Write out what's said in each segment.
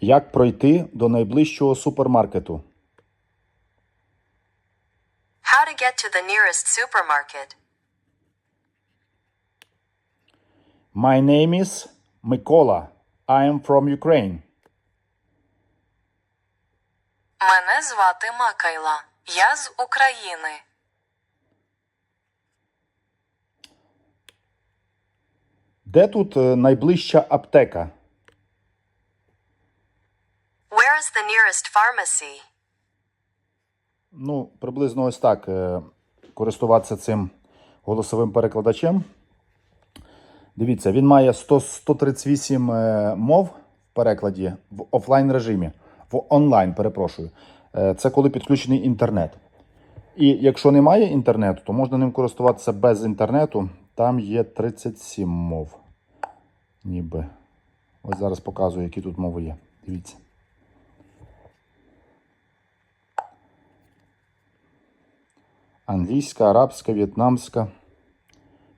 Як пройти до найближчого супермаркету? How to get to the nearest supermarket. My name is Микола. I am from Ukraine. Мене звати Макайла. Я з України. Де тут е, найближча аптека? Where is the nearest pharmacy? Ну, приблизно ось так е, користуватися цим голосовим перекладачем. Дивіться, він має 100, 138 е, мов в перекладі в офлайн режимі, в онлайн, перепрошую. Е, Це коли підключений інтернет. І якщо немає інтернету, то можна ним користуватися без інтернету. Там є 37 мов. Ніби. Ось зараз показую, які тут мови є. Дивіться. Англійська, арабська, в'єтнамська,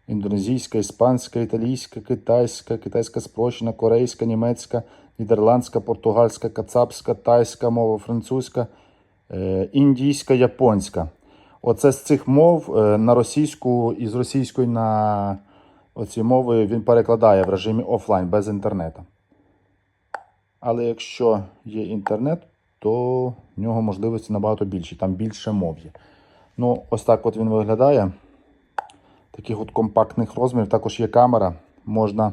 індонезійська, іспанська, італійська, китайська, китайська спрощена, корейська, німецька, нідерландська, португальська, кацапська, тайська мова, французька, індійська, японська. Оце з цих мов е, на російську і з російської на оці мови він перекладає в режимі офлайн без інтернету. Але якщо є інтернет, то в нього можливості набагато більші, там більше мов є. Ну, ось так от він виглядає. Таких от компактних розмірів. Також є камера. Можна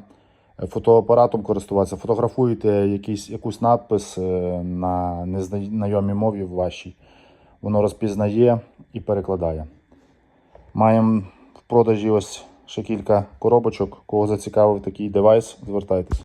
е, фотоапаратом користуватися. Фотографуєте якийсь, якусь надпис е, на незнайомій мові вашій. Воно розпізнає і перекладає. Маємо в продажі ось ще кілька коробочок. Кого зацікавив такий девайс, звертайтесь.